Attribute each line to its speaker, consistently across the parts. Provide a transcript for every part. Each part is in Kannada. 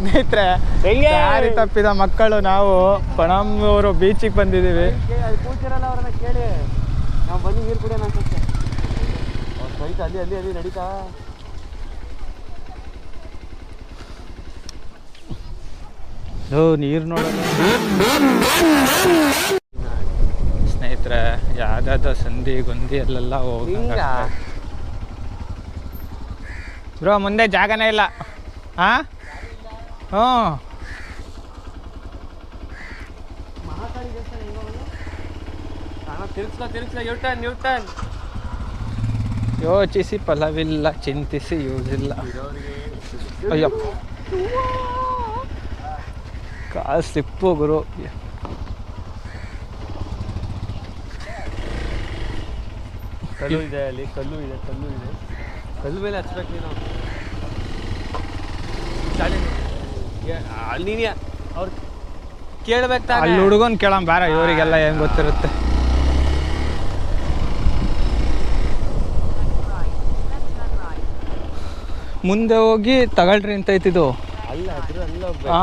Speaker 1: ಸ್ನೇಹಿತರೆ
Speaker 2: ಯಾರಿ
Speaker 1: ದಾರಿ ತಪ್ಪಿದ ಮಕ್ಕಳು ನಾವು ಪಣಂಬೂರು ಬೀಚಿಗೆ ಬಂದಿದ್ದೀವಿ.
Speaker 2: ಅದು ನೋಡೋದು ಅವ್ರನ್ನ ಕೇಳಿ. ನಾವು ಬನ್ನಿ ನೀರು ಕುಡಿಯೋಣ ಅನ್ಸುತ್ತೆ. ಅಲ್ಲಿ ಅಲ್ಲಿ ಅಲ್ಲಿ ನಡೀತಾ.
Speaker 1: ನೀರು ನೋಡೋಣ ಸ್ನೇಹಿತರೆ ಯಾವ್ದಾದ ಸಂಧಿ ಗೊಂದಿ ಅಲ್ಲೆಲ್ಲ ಹಿಂಗ? ಬ್ರೋ ಮುಂದೆ ಜಾಗನೇ ಇಲ್ಲ. ಹಾ
Speaker 2: ನ್ಯೂಟನ್
Speaker 1: ಯೋಚಿಸಿ ಫಲವಿಲ್ಲ ಚಿಂತಿಸಿ ಯೂಸಿಲ್ಲ ಅಯ್ಯೋ. ಕಾಲು ಸ್ಲಿಪ್ಪು ಗುರು.
Speaker 2: ಕಲ್ಲು ಇದೆ ಅಲ್ಲಿ ಕಲ್ಲು ಇದೆ ಕಲ್ಲು ಇದೆ. ಕಲ್ಲು ಮೇಲೆ ಹಚ್ಬೇಕು ನೀನು. ಅಲ್ಲಿ ನೀನು ಅವ್ರು ಕೇಳ್ಬೇಕು ತಾನೇ.
Speaker 1: ಅಲ್ಲಿ ಹುಡುಗನ್ ಕೇಳಂ ಬಾರ ಇವರಿಗೆಲ್ಲ ಏನ್ ಗೊತ್ತಿರುತ್ತೆ. ಮುಂದೆ ಹೋಗಿ ತಗೊಳ್ರಿ ಅಂತ ಐತಿದು ಹಾ.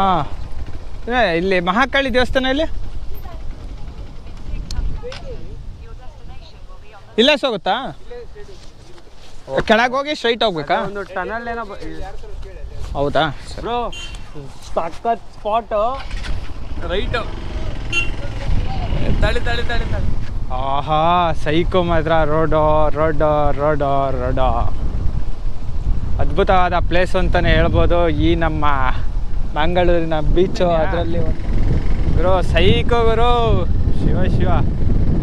Speaker 1: ಇಲ್ಲಿ ಮಹಾಕಾಳಿ ದೇವಸ್ಥಾನ ಇಲ್ಲಿ? ಇಲ್ಲೇ ಹೋಗುತ್ತಾ? ಕೆಳಗೆ ಹೋಗಿ ಸ್ಟ್ರೈಟ್ ಹೋಗ್ಬೇಕಾ? ಹೌದಾ?
Speaker 2: ಸಖತ್ ಸ್ಪಾಟ್ ರೈಟ್ ತಳಿ ತಳಿ ತಳಿ ತಳಿ
Speaker 1: ಆಹಾ ಸೈಕೋ ಮಾತ್ರ ರೋಡು ರೋಡು ರೋಡು ರೋಡು ಅದ್ಭುತವಾದ ಪ್ಲೇಸ್ ಅಂತಾನೆ ಹೇಳ್ಬೋದು. ಈ ನಮ್ಮ ಮಂಗಳೂರಿನ ಬೀಚು ಅದರಲ್ಲಿ ಗುರು ಸೈಕೋ ಗುರು. ಶಿವ ಶಿವ.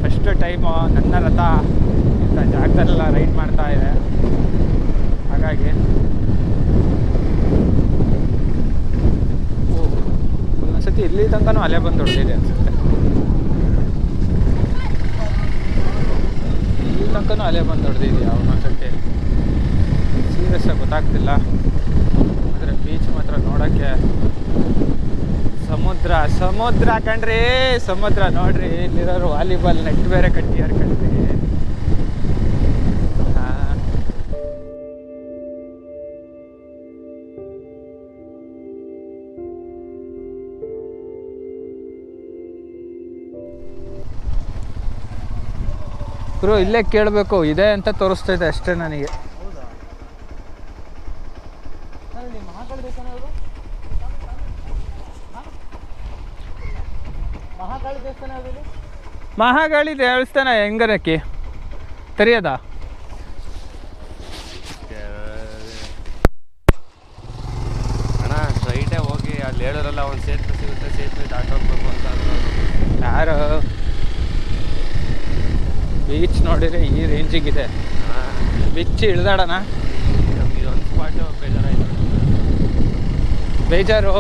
Speaker 1: ಫಸ್ಟ್ ಟೈಮು ನನ್ನ ರಥ ಇಂಥ ಜಾಗದಲ್ಲೆಲ್ಲ ರೈಡ್ ಮಾಡ್ತಾ ಇದೆ. ಹಾಗಾಗಿ ಓ, ಒಂದೊಂದ್ಸತಿ ಇಲ್ಲಿ ತನಕನೂ ಅಲೆ ಬಂದು ಹೊಡೆದಿದೆ ಅನ್ಸುತ್ತೆ. ಇಲ್ಲಿ ತನಕನೂ ಅಲೆ ಬಂದು ಹೊಡೆದಿದೆಯಾ ಮಾತಕ್ಕೆ ಸೀರಿಯಸ್ ಗೊತ್ತಾಗ್ತಿಲ್ಲ. ಆದರೆ ಬೀಚ್ ಮಾತ್ರ ನೋಡೋಕ್ಕೆ ಸಮುದ್ರ ಸಮುದ್ರ ಕಣ್ರಿ, ಸಮುದ್ರ ನೋಡ್ರಿ, ಇಲ್ಲಿರೋರು ವಾಲಿಬಾಲ್ ನೆಟ್ ಬೇರೆ ಕಟ್ಟಿಯಾರ ಕಣ್ರಿ. ಗುರು ಇಲ್ಲೇ ಕೇಳಬೇಕು ಇದೆ ಅಂತ ತೋರಿಸ್ತೈತೆ ಅಷ್ಟೇ ನನಗೆ. ಮಹಾಗಾಳಿ ದೇವಸ್ಥಾನ ಹೆಂಗರಕ್ಕೆ ತೆರೆಯದ
Speaker 2: ಅಣ್ಣ ಸ್ಟ್ರೈಟೇ ಹೋಗಿ ಅಲ್ಲಿ ಹೇಳೋರಲ್ಲ ಒಂದು ಸೇತುವೆ ಸಿಗುತ್ತೆ ಸೇತುವೆ ದಾಟೋಗ್ಬೇಕು ಅಂತ
Speaker 1: ಯಾರು? ಬೀಚ್ ನೋಡಿದ್ರೆ ಈ ರೇಂಜಿಗಿದೆ ಬೀಚ್ ಇಳ್ದಾಡಣ
Speaker 2: ನಮ್ಗೆ ಬೇಜಾರಾಯ್ತು
Speaker 1: ಬೇಜಾರು.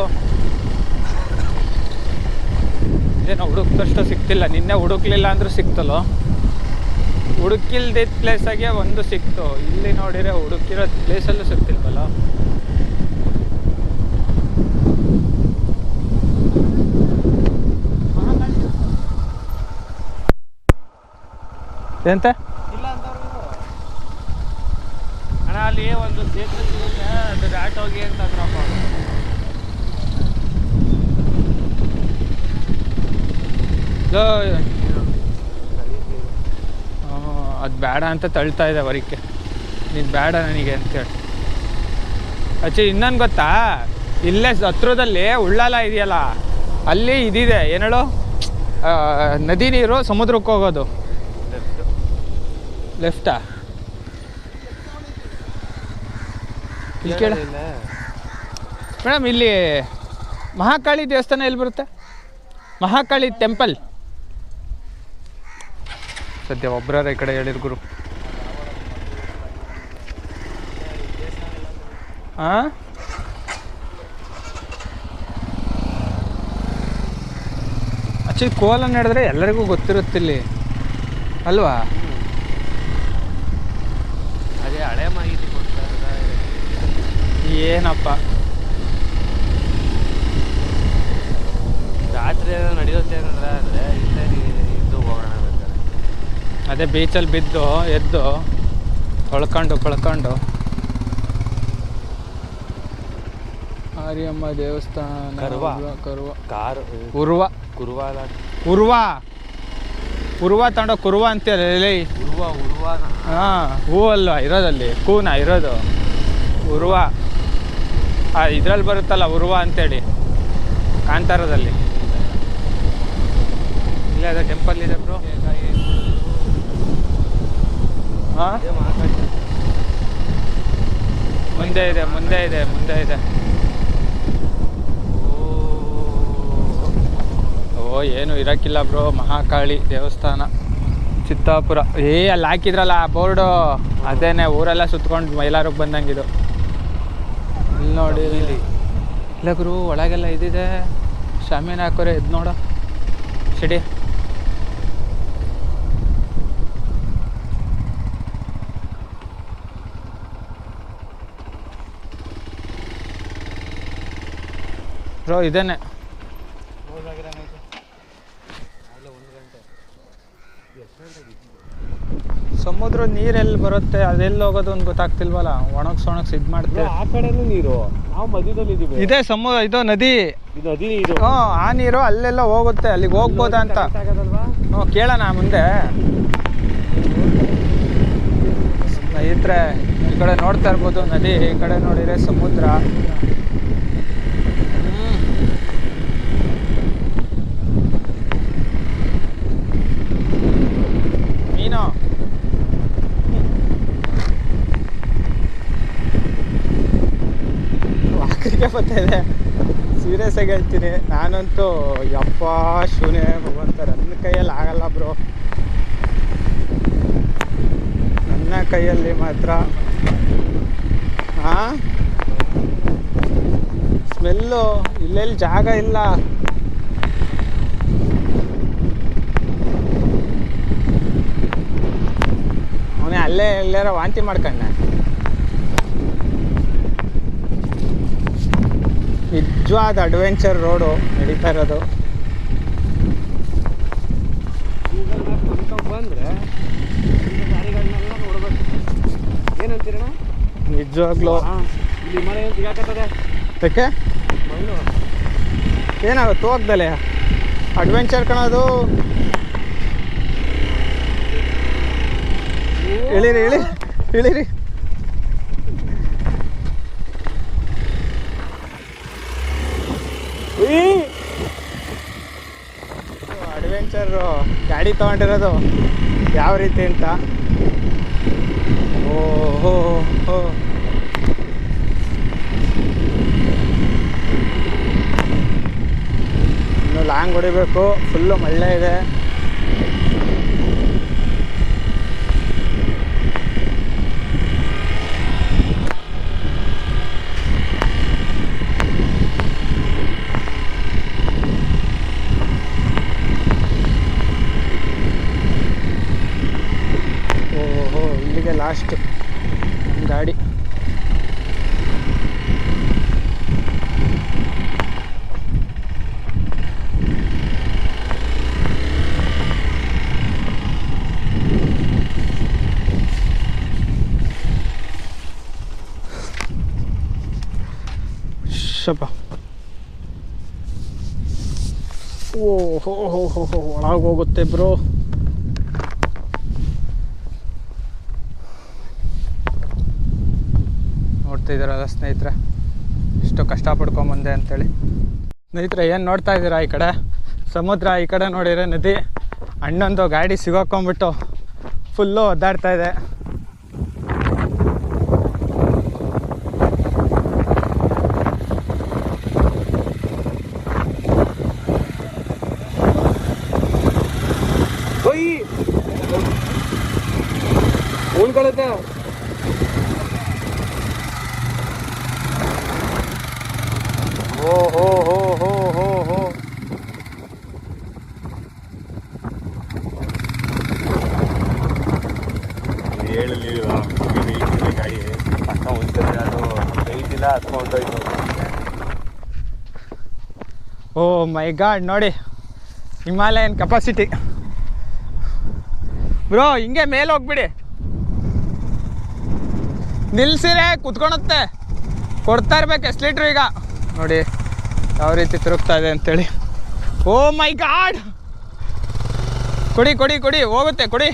Speaker 1: ಇದೇನೋ ಹುಡುಕ್ದಷ್ಟು ಸಿಕ್ತಿಲ್ಲ ನಿನ್ನೆ ಹುಡುಕ್ಲಿಲ್ಲ ಅಂದ್ರೂ ಸಿಕ್ತಲ್ಲೋ ಹುಡುಕಿಲ್ದಿದ್ದ ಪ್ಲೇಸಾಗೆ ಒಂದು ಸಿಕ್ತು. ಇಲ್ಲಿ ನೋಡಿದ್ರೆ ಹುಡುಕಿರೋ ಪ್ಲೇಸಲ್ಲೂ ಸಿಕ್ತಿಲ್ವಲ್ಲ ಎಂತ?
Speaker 2: ಅಣ್ಣ ಅಲ್ಲಿ ಒಂದು ಸೇತುವೆ ಸಿಗುತ್ತೆ ಅದು ಅಂತ ಅಂದ್ರಪ್ಪ.
Speaker 1: ಅದು ಬೇಡ ಅಂತ ತಳ್ತಾ ಇದೆ ಅವರಿಗೆ. ನೀನು ಬೇಡ ನನಗೆ ಅಂತೇಳಿ ಅಚ್ಚಿ ಇನ್ನೊಂದು ಗೊತ್ತಾ? ಇಲ್ಲೇ ಹತ್ರದಲ್ಲಿ ಉಳ್ಳಾಲ ಇದೆಯಲ್ಲ ಅಲ್ಲಿ ಇದಿದೆ. ಏನೇಳು ನದಿ ನೀರು ಸಮುದ್ರಕ್ಕೆ ಹೋಗೋದು. ಲೆಫ್ಟಾ? ಇಲ್ಲಿ ಕೇಳ. ಮೇಡಮ್ ಇಲ್ಲಿ ಮಹಾಕಾಳಿ ದೇವಸ್ಥಾನ ಎಲ್ಲಿ ಬರುತ್ತೆ? ಮಹಾಕಾಳಿ ಟೆಂಪಲ್. ಸದ್ಯ ಒಬ್ಬರ ಈ ಕಡೆ ಹೇಳಿರು ಗುರು. ಆ? ಅಚ್ಚಿ ಕೋಲ ನಡೆದ್ರೆ ಎಲ್ಲರಿಗೂ ಗೊತ್ತಿರುತ್ತಿಲ್ಲಿ. ಅಲ್ವಾ
Speaker 2: ಅದೇ ಹಳೆ ಮಾಹಿತಿ ಕೊಡ್ತಾ ಇರೋದಾ?
Speaker 1: ಏನಪ್ಪ?
Speaker 2: ರಾತ್ರಿ ಏನೋ ನಡೆಯುತ್ತೆ ಏನಂದ್ರೆ ಅಂದರೆ ಇಲ್ಲೇ ಇದ್ದು ಹೋಗೋಣ ಬೇಕಾದ್ರೆ
Speaker 1: ಅದೇ ಬೀಚಲ್ಲಿ ಬಿದ್ದು ಎದ್ದು ತೊಳ್ಕೊಂಡು ಕೊಳ್ಕೊಂಡು ಮಾರಿಯಮ್ಮ ದೇವಸ್ಥಾನ
Speaker 2: ಕರ್ವ.
Speaker 1: ಕರುವ.
Speaker 2: ಕಾರ್
Speaker 1: ಉರ್ವ.
Speaker 2: ಕುರುವಾಲ
Speaker 1: ಉರ್ವ. ಉರ್ವ ತಗೊಂಡೋ ಕುರ್ವ ಅಂತೇಳಿ
Speaker 2: ಉರ್ವ ಉರ್ವಾನ?
Speaker 1: ಹಾಂ ಹೂ ಅಲ್ವಾ ಇರೋದಲ್ಲಿ? ಕೂನ ಇರೋದು. ಉರ್ವ. ಆ ಇದ್ರಲ್ಲಿ ಬರುತ್ತಲ್ಲ ಉರುವ ಅಂತೇಳಿ, ಕಾಂತಾರದಲ್ಲಿ. ಇಲ್ಲ ಅದೇ ಟೆಂಪಲ್ ಇದೆ ಬ್ರೋ ಹಾಂ ಮುಂದೆ ಇದೆ ಮುಂದೆ ಇದೆ ಮುಂದೆ ಇದೆ. ಓ ಏನು ಇರಕ್ಕಿಲ್ಲ ಬ್ರೋ ಮಹಾಕಾಳಿ ದೇವಸ್ಥಾನ, ಚಿತ್ತಾಪುರ. ಏ, ಅಲ್ಲಿ ಹಾಕಿದ್ರಲ್ಲ ಆ ಬೋರ್ಡು ಅದೇನೆ, ಊರೆಲ್ಲ ಸುತ್ಕೊಂಡು ಮೈಲಾರಿಗೆ ಬಂದಂಗಿದು ಇಲ್ಲಿ ನೋಡಿ. ಇಲ್ಲಿ ಇಲ್ಲ ಗುರು ಒಳಗೆಲ್ಲ ಇದ್ದಿದೆ ಶಾಮಿನ ಹಾಕೋರೆ ಇದು ನೋಡ. ಸಿಡಿ. ಬ್ರೋ ಇದೇನೆ. ಸಮುದ್ರ ನೀರೆಲ್ಲಿ ಬರುತ್ತೆ ಅದೆಲ್ಲಿ ಹೋಗೋದು ಅಂತ ಗೊತ್ತಾಗ್ತಿಲ್ವಲ್ಲ? ಒಣಗ್ಸ್ ಒಣಗ್ಸ್ ಇದು ಮಾಡ್ತೆ.
Speaker 2: ಆ ಕಡೆನೂ ನೀರು. ನಾವು ಮಧ್ಯದಲ್ಲಿ ಇದೀವಿ.
Speaker 1: ಇದೇ ಸಮುದ್ರ ಇದು ನದಿ.
Speaker 2: ಇದು ನದಿ ನೀರು.
Speaker 1: ಹ್ಞೂ ಆ ನೀರು ಅಲ್ಲೆಲ್ಲ ಹೋಗುತ್ತೆ ಅಲ್ಲಿಗೆ ಹೋಗ್ಬೋದಾ ಅಂತ. ಹ್ಞೂ ಕೇಳೋಣ ಮುಂದೆ. ಸ್ನೇಹಿತರೆ ಈ ಕಡೆ ನೋಡ್ತಾ ಇರ್ಬೋದು ನದಿ ಈ ಕಡೆ ನೋಡಿದ್ರೆ ಸಮುದ್ರ. ಸೀರಿಯಸ್ ಆಗಿ ಹೇಳ್ತೀನಿ. ನಾನಂತೂ, ಯಪ್ಪ, ಶೂನ್ಯ, ಭಗವಂತ, ನನ್ನ ಕೈಯಲ್ಲಿ ಆಗಲ್ಲ ಬ್ರೋ. ನನ್ನ ಕೈಯಲ್ಲಿ ಮಾತ್ರ. ಹಾ ಸ್ಮೆಲ್ಲು, ಇಲ್ಲೆಲ್ಲಿ ಜಾಗ ಇಲ್ಲ. ಅವನೇ ಅಲ್ಲೇ ಎಲ್ಲಾರ ವಾಂತಿ ಮಾಡ್ಕೊಂಡ. ನಿಜವಾದ ಅಡ್ವೆಂಚರ್ ರೋಡು ನಡೀತಾ ಇರೋದು.
Speaker 2: ಬಂದ್ರೆ ಈಗ ದಾರಿಗಳನ್ನೆಲ್ಲ ನೋಡ್ಬೇಕು ಏನಂತೀರಣ್ಣ
Speaker 1: ನಿಜವಾಗ್ಲೂ
Speaker 2: ಇಲ್ಲಿ ಮಳೆ ಏನು ಸಿಗಾಕತ್ತದೆ. ಮಣ್ಣು.
Speaker 1: ಏನಾಗುತ್ತೆ ಹೋಗ್ದಲೆ? ಅಡ್ವೆಂಚರ್ ಕಣೋದು. ಇಳಿರಿ ಇಳಿ ಇಳಿರಿ ಅಡ್ವೆಂಚರ್ ಗಾಡಿ ತಗೊಂಡಿರೋದು ಯಾವ ರೀತಿ ಅಂತ? ಓ ಹೋ ಇನ್ನು ಲಾಂಗ್ ಹೊಡಿಬೇಕು ಫುಲ್ಲು ಮಳ್ಳೆ ಇದೆ ಓಹೋ ಇಲ್ಲಿಗೆ ಲಾಸ್ಟ್ ಗಾಡಿ ಶಪ ಓ ಹೋ ಹೋ ಹೋ ಹೋ ಒಳಗೆ ಹೋಗುತ್ತೆ ಬ್ರೋ ನೋಡ್ತಾ ಇದ್ದೀರಲ್ಲ ಸ್ನೇಹಿತರೆ? ಎಷ್ಟು ಕಷ್ಟ ಪಡ್ಕೊಂಬಂದೆ ಅಂತೇಳಿ. ಸ್ನೇಹಿತರೆ, ಏನು ನೋಡ್ತಾ ಇದ್ದೀರಾ ಈ ಕಡೆ? ಸಮುದ್ರ ಈ ಕಡೆ ನೋಡಿದ್ರೆ ನದಿ ಅಣ್ಣಂದು ಗಾಡಿ ಸಿಗೋಕೊಂಬಿಟ್ಟು ಫುಲ್ಲು ಒದ್ದಾಡ್ತಾ ಇದೆ. ಓ ಹೋ ಹೋ ಹೋ ಹೋ ಹೋ
Speaker 2: ಹೇಳಲಿ ಗಾಡಿ. ಪಕ್ಕ ಉಳ್ತದೆ ಅದು ಐತಿಲ್ಲ ಹತ್ಕೊಂಡೋಯ್ತು
Speaker 1: ಓ ಮೈ ಗಾಡ್ ನೋಡಿ. ಹಿಮಾಲಯನ್ ಕೆಪಾಸಿಟಿ ಬ್ರೋ ಹಿಂಗೆ ಮೇಲೆ ಹೋಗ್ಬಿಡಿ. ನಿಲ್ಸಿರೆ, ಕುತ್ಕೊಳತ್ತೆ. ಕೊಡ್ತಾ ಇರ್ಬೇಕು ಎಷ್ಟು ಲೀಟ್ರ್ ಈಗ. ನೋಡಿ, ಯಾವ ರೀತಿ ತಿರುಗ್ತಾ ಇದೆ ಅಂತೇಳಿ. Oh my god! ಕೊಡಿ ಕೊಡಿ ಕೊಡಿ, ಹೋಗುತ್ತೆ, ಕೊಡಿ.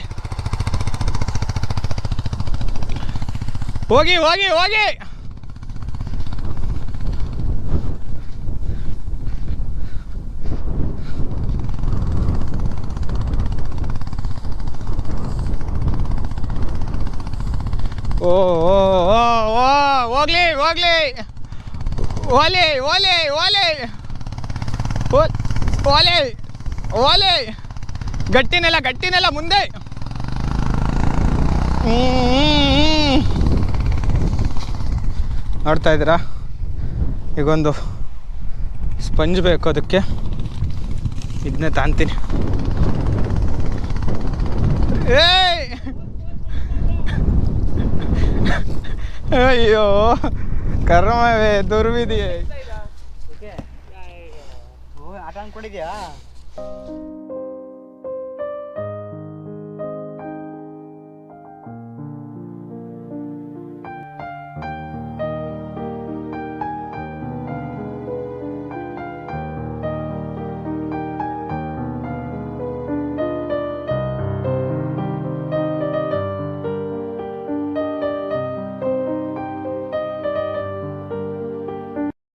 Speaker 1: ಹೋಗಿ ಹೋಗಿ ಹೋಗಿ! ಓ ಹೋಗ್ಲಿ ಹೋಗ್ಲಿ. ಓಲೆ ಓಲೆ ಓಲೆ ಓಲೆ ಓಲೆ ಗಟ್ಟಿನೆಲ್ಲ ಗಟ್ಟಿನೆಲ್ಲ ಮುಂದೆ. ನೋಡ್ತಾ ಇದ್ದೀರಾ? ಈಗೊಂದು ಸ್ಪಂಜ್ ಬೇಕು ಅದಕ್ಕೆ. ಇದನ್ನೇ ತಾಂತೀನಿ. ಏಯ್! ಅಯ್ಯೋ ಕರ್ಮವೇ ದುರ್ವಿಧಿಯೇ.
Speaker 2: ಆಟ ಅನ್ಕೊಂಡಿದ್ಯಾ